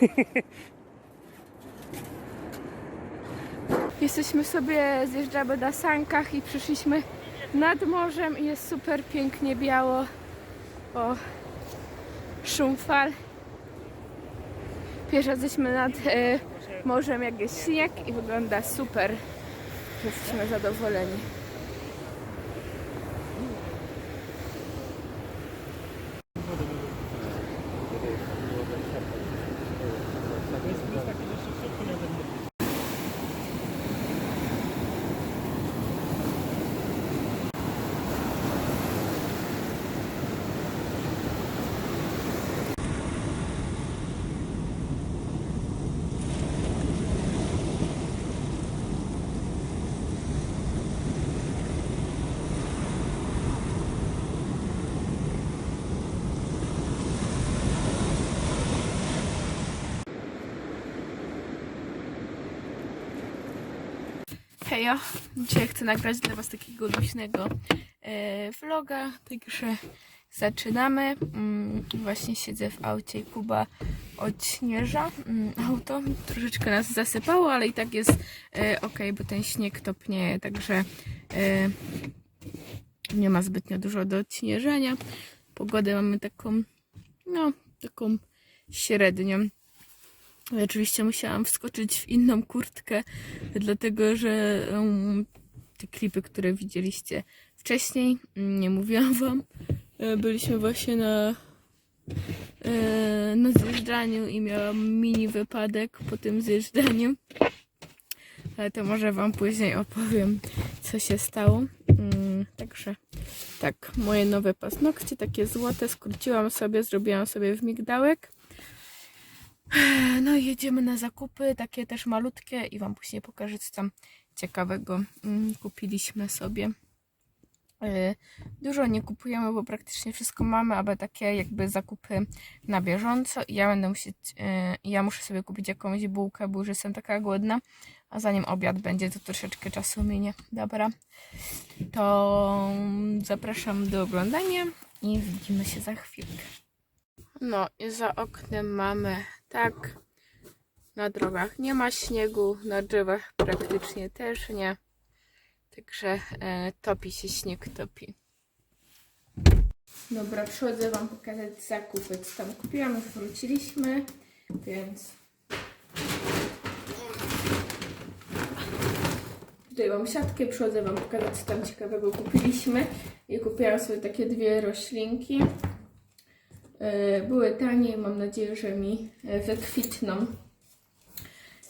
Jesteśmy sobie, zjeżdżamy na sankach i przyszliśmy nad morzem i jest super pięknie biało. O, szum fal. Pierwszy jesteśmy nad e, morzem, jak jest śnieg i wygląda super. Jesteśmy zadowoleni. Hejo, dzisiaj chcę nagrać dla Was takiego luźnego e, vloga, także zaczynamy. Mm, właśnie siedzę w aucie i Kuba odśnieża mm, auto. Troszeczkę nas zasypało, ale i tak jest e, ok, bo ten śnieg topnieje, także e, nie ma zbytnio dużo do odśnieżania. Pogodę mamy taką, no, taką średnią. Oczywiście musiałam wskoczyć w inną kurtkę, dlatego że um, te klipy, które widzieliście wcześniej, mm, nie mówiłam wam. E, Byliśmy właśnie na, e, na zjeżdżaniu i miałam mini wypadek po tym zjeżdżaniu. Ale to może wam później opowiem, co się stało. Mm, Także tak, moje nowe paznokcie, takie złote, skróciłam sobie, zrobiłam sobie w migdałek. No i jedziemy na zakupy, takie też malutkie i Wam później pokażę, co tam ciekawego mm, kupiliśmy sobie. Yy, Dużo nie kupujemy, bo praktycznie wszystko mamy, ale takie jakby zakupy na bieżąco. Ja będę musieć, yy, ja muszę sobie kupić jakąś bułkę, bo już jestem taka głodna, a zanim obiad będzie, to troszeczkę czasu minie. Dobra, to zapraszam do oglądania i widzimy się za chwilkę. No i za oknem mamy tak. Na drogach nie ma śniegu, na drzewach praktycznie też nie. Także e, topi się śnieg, topi. Dobra, przychodzę Wam pokazać zakupy, co tam kupiłam. Już wróciliśmy, więc tutaj mam siatkę. Przychodzę Wam pokazać, co tam ciekawego kupiliśmy. I kupiłam sobie takie dwie roślinki. E, były tanie. Mam nadzieję, że mi e, wykwitną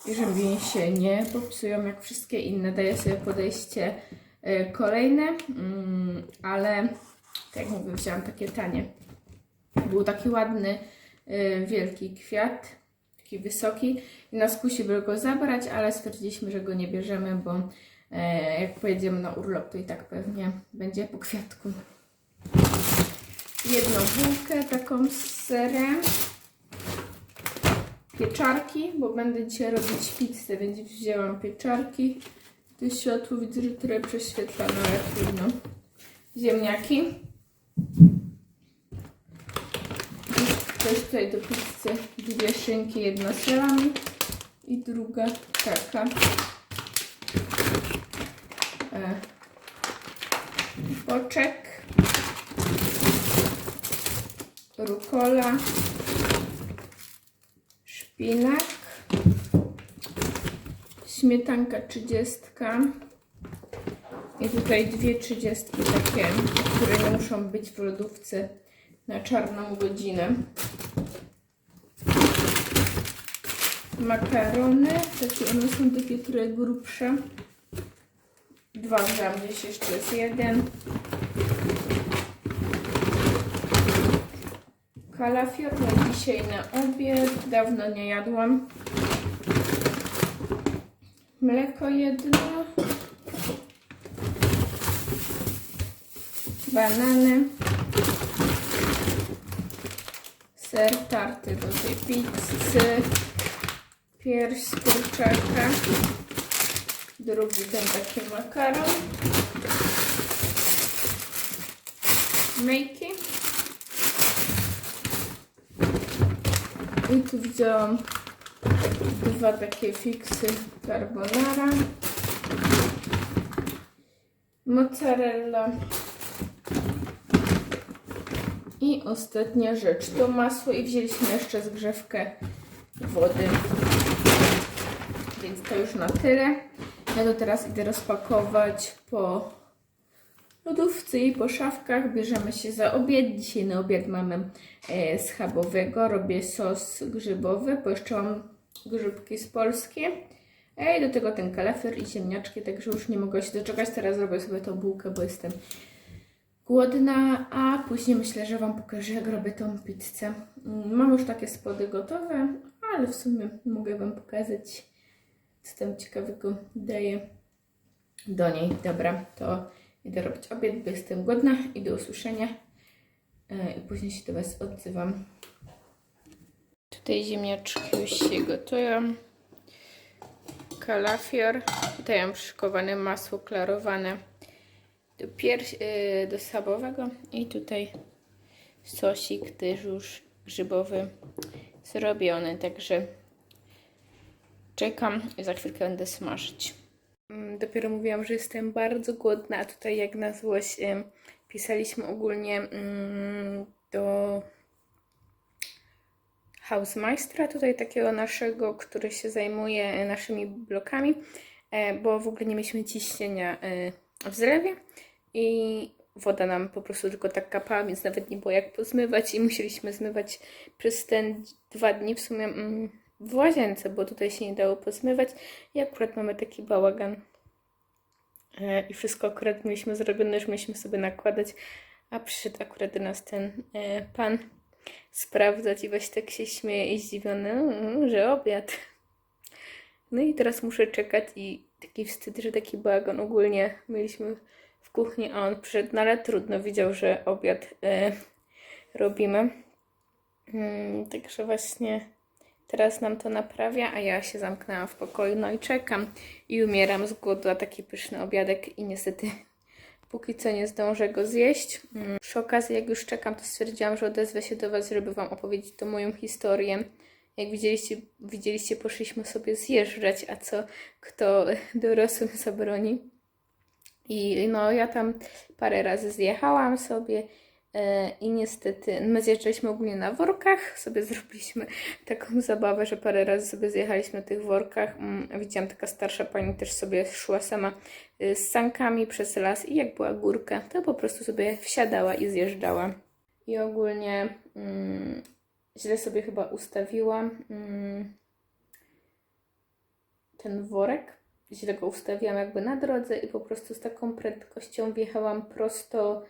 i że mi się nie popsują jak wszystkie inne. Daję sobie podejście e, kolejne, mm, ale tak jak mówię, wzięłam takie tanie. Był taki ładny, wielki kwiat, taki wysoki i nas kusi by go zabrać, ale stwierdziliśmy, że go nie bierzemy, bo jak pojedziemy na urlop, to i tak pewnie będzie po kwiatku jedną bułkę taką z serem, pieczarki, bo będę dzisiaj robić pizzę, więc wzięłam pieczarki. To światło widzę, że trochę prześwietla, no ale trudno. Ziemniaki. Też tutaj do pizzy dwie szynki, jedna salami i druga taka. E, boczek rukola, szpinak, śmietanka 30 i tutaj dwie 30 takie, które muszą być w lodówce na czarną godzinę. Makarony, takie one są takie trochę grubsze. Dwa gdzieś jeszcze jest jeden. Kalafior na dzisiaj na obiad. Dawno nie jadłam. Mleko jedno. Banany. Ser tarty do tej pizzy. Pierś z kurczaka. Drugi ten taki makaron. Myjki. I tu widziałam dwa takie fiksy carbonara. Mozzarella. I ostatnia rzecz to masło i wzięliśmy jeszcze zgrzewkę wody. Więc to już na tyle. Ja to teraz idę rozpakować po lodówce i po szafkach. Bierzemy się za obiad. Dzisiaj na obiad mamy e, schabowego. Robię sos grzybowy, bo jeszcze mam grzybki z Polski. E, I do tego ten kalafior i ziemniaczki, także już nie mogę się doczekać. Teraz zrobię sobie tą bułkę, bo jestem głodna, a później myślę, że Wam pokażę, jak robię tą pizzę. Mm, Mam już takie spody gotowe, ale w sumie mogę Wam pokazać, co tam ciekawego daję do niej. Dobra, to idę robić obiad, bo jestem głodna i do usłyszenia. E, I później się do Was odzywam. Tutaj ziemniaczki już się gotują. Kalafior. Tutaj mam przyszykowane masło klarowane do, pier- y, do schabowego i tutaj sosik też już grzybowy zrobiony, także czekam i za chwilkę będę smażyć. Mm, Dopiero mówiłam, że jestem bardzo głodna, a tutaj jak na złość pisaliśmy ogólnie mm, do Hausmeistera, tutaj takiego naszego, który się zajmuje e, naszymi blokami, e, bo w ogóle nie mieliśmy ciśnienia e, w zlewie i woda nam po prostu tylko tak kapała, więc nawet nie było jak pozmywać i musieliśmy zmywać przez ten dwa dni w sumie mm, w łazience, bo tutaj się nie dało pozmywać i akurat mamy taki bałagan e, i wszystko akurat mieliśmy zrobione, że mieliśmy sobie nakładać, a przyszedł akurat do nas ten e, pan sprawdzać i właśnie tak się śmieje i zdziwiony, mm, że obiad. No i teraz muszę czekać i taki wstyd, że taki bałagan ogólnie mieliśmy w kuchni, a on przyszedł, no ale trudno, widział, że obiad e, robimy. Mm, także właśnie teraz nam to naprawia, a ja się zamknęłam w pokoju, no i czekam i umieram z głodu, a taki pyszny obiadek i niestety póki co nie zdążę go zjeść. Mm, Przy okazji, jak już czekam, to stwierdziłam, że odezwę się do Was, żeby Wam opowiedzieć tą moją historię. Jak widzieliście, widzieliście, poszliśmy sobie zjeżdżać, a co kto dorosłym zabroni. I no, ja tam parę razy zjechałam sobie i niestety my zjeżdżaliśmy ogólnie na workach, sobie zrobiliśmy taką zabawę, że parę razy sobie zjechaliśmy na tych workach. Mm, Widziałam, taka starsza pani też sobie szła sama y, z sankami przez las i jak była górka, to po prostu sobie wsiadała i zjeżdżała. I ogólnie mm, źle sobie chyba ustawiłam mm, ten worek. Źle go ustawiłam jakby na drodze i po prostu z taką prędkością wjechałam prosto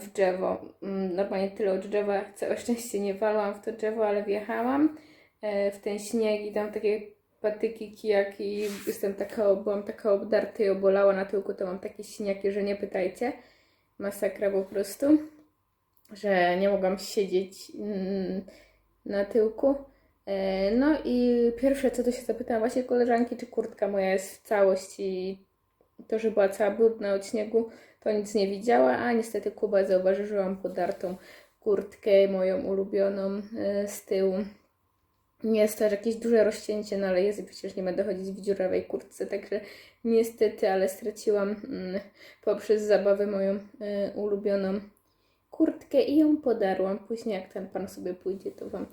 w drzewo. Mm, Normalnie tyle od drzewa, całe szczęście nie walłam w to drzewo, ale wjechałam e, w ten śnieg i tam takie patyki, kijaki, jestem taka, byłam taka obdarta i obolała na tyłku, to mam takie siniaki, że nie pytajcie. Masakra po prostu, że nie mogłam siedzieć mm, na tyłku. E, No i pierwsze co to się zapytałam właśnie koleżanki, czy kurtka moja jest w całości, to, że była cała brudna od śniegu, to nic nie widziała, a niestety Kuba zauważył, że mam podartą kurtkę, moją ulubioną e, z tyłu. Nie jest też jakieś duże rozcięcie, no ale jest przecież nie będę chodzić w dziurawej kurtce, także niestety, ale straciłam mm, poprzez zabawę moją y, ulubioną kurtkę i ją podarłam. Później jak ten pan sobie pójdzie, to Wam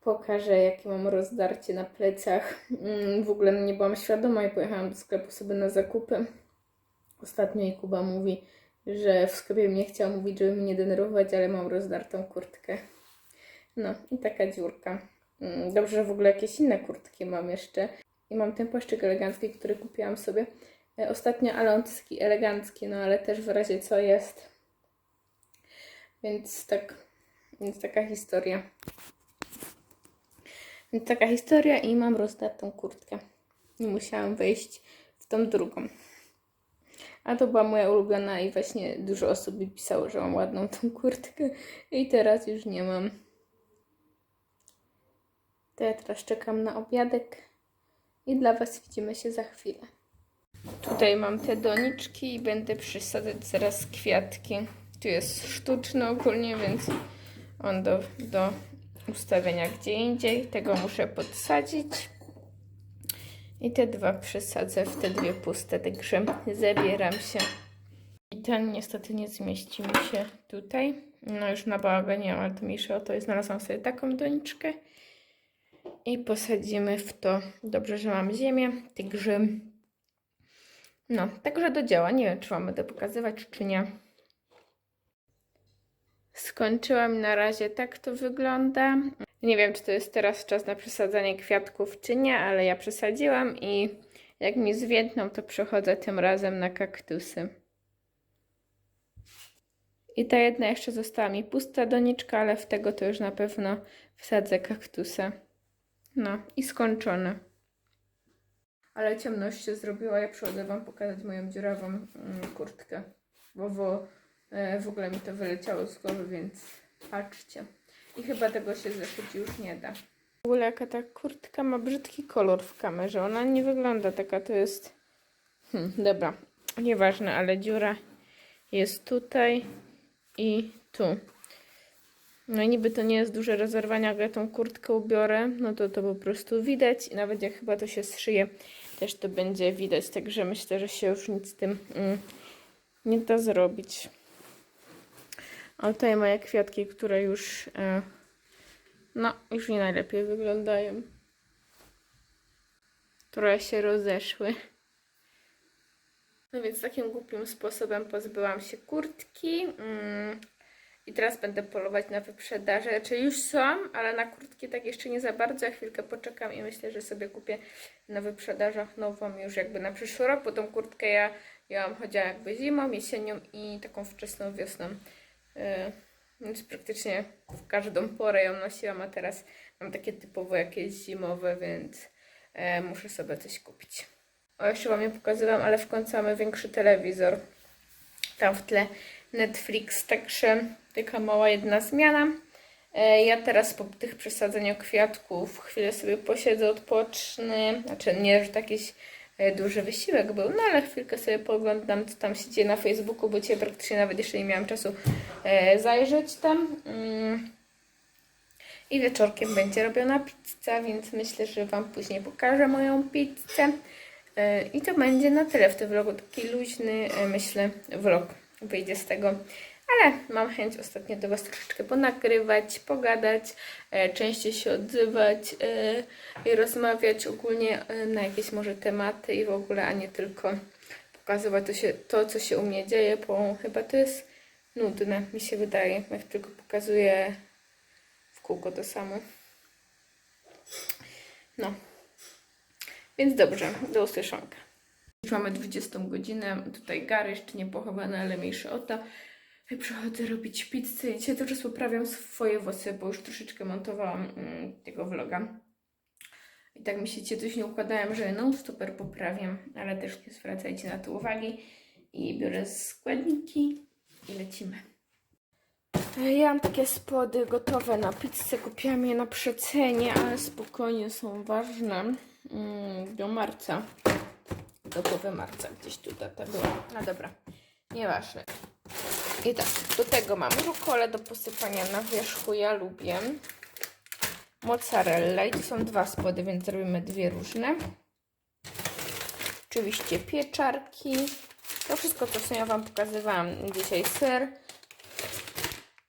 pokażę, jakie mam rozdarcie na plecach. Mm, w ogóle nie byłam świadoma i pojechałam do sklepu sobie na zakupy. Ostatnio i Kuba mówi, że w sklepie mnie chciał mówić, żeby mnie nie denerwować, ale mam rozdartą kurtkę. No i taka dziurka. Mm, Dobrze, że w ogóle jakieś inne kurtki mam jeszcze. I mam ten płaszczyk elegancki, który kupiłam sobie e, ostatnio, ale on taki elegancki, no ale też w razie co jest. Więc tak, więc taka historia. Więc taka historia i mam rozdartą kurtkę. Nie musiałam wejść w tą drugą. A to była moja ulubiona i właśnie dużo osób mi pisało, że mam ładną tą kurtkę i teraz już nie mam. To ja teraz czekam na obiadek i dla Was widzimy się za chwilę. Tutaj mam te doniczki i będę przysadzać zaraz kwiatki. Tu jest sztuczny ogólnie, więc on do, do ustawienia gdzie indziej. Tego muszę podsadzić. I te dwa przesadzę w te dwie puste, także zabieram się. I ten niestety nie zmieści mi się tutaj. No już na bałagę nie mam, ale to mniejsze o to. I znalazłam sobie taką doniczkę. I posadzimy w to. Dobrze, że mam ziemię, także... No, także do dzieła. Nie wiem, czy Wam będę pokazywać, czy nie. Skończyłam na razie, tak to wygląda. Nie wiem, czy to jest teraz czas na przesadzanie kwiatków, czy nie, ale ja przesadziłam i jak mi zwiędną, to przechodzę tym razem na kaktusy. I ta jedna jeszcze została mi pusta doniczka, ale w tego to już na pewno wsadzę kaktusa. No i skończone. Ale ciemność się zrobiła. Ja przychodzę Wam pokazać moją dziurawą mm, kurtkę. Bo e, w ogóle mi to wyleciało z głowy, więc patrzcie. I chyba tego się zeszyć już nie da. W ogóle jaka ta kurtka ma brzydki kolor w kamerze. Ona nie wygląda taka, to jest... Hmm, dobra, nieważne, ale dziura jest tutaj i tu. No i niby to nie jest duże rozerwanie, ja tą kurtkę ubiorę, no to to po prostu widać i nawet jak chyba to się zszyje, też to będzie widać, także myślę, że się już nic z tym mm, nie da zrobić. A tutaj moje kwiatki, które już e, no, już nie najlepiej wyglądają. Które się rozeszły. No więc takim głupim sposobem pozbyłam się kurtki. Mm. I teraz będę polować na wyprzedaże. Czyli już są, ale na kurtki tak jeszcze nie za bardzo. Ja chwilkę poczekam i myślę, że sobie kupię na wyprzedażach nową już jakby na przyszły rok, bo tą kurtkę ja, ja mam chodziła jakby zimą, jesienią i taką wczesną wiosną. Yy, więc praktycznie w każdą porę ją nosiłam, a teraz mam takie typowo jakieś zimowe, więc yy, muszę sobie coś kupić. O, jeszcze Wam nie pokazywałam, ale w końcu mamy większy telewizor. Tam w tle Netflix, także taka mała jedna zmiana. E, Ja teraz po tych przesadzeniu kwiatków chwilę sobie posiedzę, odpocznę. Znaczy nie, że to jakiś e, duży wysiłek był, no ale chwilkę sobie poglądam, co tam się dzieje na Facebooku, bo dzisiaj praktycznie nawet jeszcze nie miałam czasu e, zajrzeć tam. Mm. I wieczorkiem będzie robiona pizza, więc myślę, że Wam później pokażę moją pizzę. E, I to będzie na tyle w tym vlogu. Taki luźny, e, myślę, vlog wyjdzie z tego. Ale mam chęć ostatnio do Was troszeczkę ponagrywać, pogadać, e, częściej się odzywać i rozmawiać ogólnie na jakieś może tematy i w ogóle, a nie tylko pokazywać to, się, to co się u mnie dzieje, bo chyba to jest nudne, mi się wydaje, jak tylko pokazuję w kółko to samo. No. Więc dobrze, do usłyszonka. Już mamy 20 godzinę, tutaj gary jeszcze nie pochowane, ale mniejsze o to. I przychodzę robić pizzę i dzisiaj czas poprawiam swoje włosy, bo już troszeczkę montowałam mm, tego vloga. I tak mi się dzisiaj coś nie układałem, że non super poprawiam, ale też nie zwracajcie na to uwagi. I biorę składniki i lecimy. Ja mam takie spody gotowe na pizzę. Kupiłam je na przecenie, ale spokojnie są ważne. Mm, do marca. Do połowy marca gdzieś tu data była. No dobra, nieważne. I tak, do tego mam rukolę do posypania na wierzchu. Ja lubię mozzarella i to są dwa spody, więc zrobimy dwie różne. Oczywiście pieczarki. To wszystko, to co ja Wam pokazywałam dzisiaj. Ser.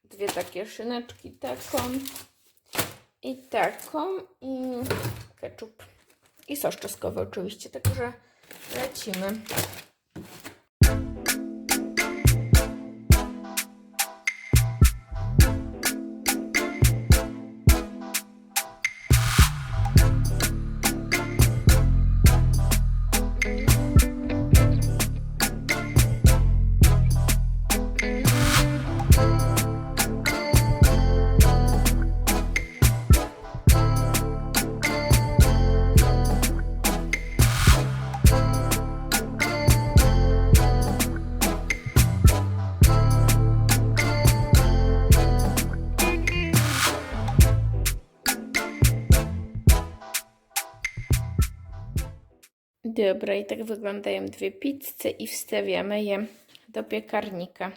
Dwie takie szyneczki, taką i taką i ketchup. I sos czeskowy oczywiście, także lecimy. Dobra, i tak wyglądają dwie pizze i wstawiamy je do piekarnika.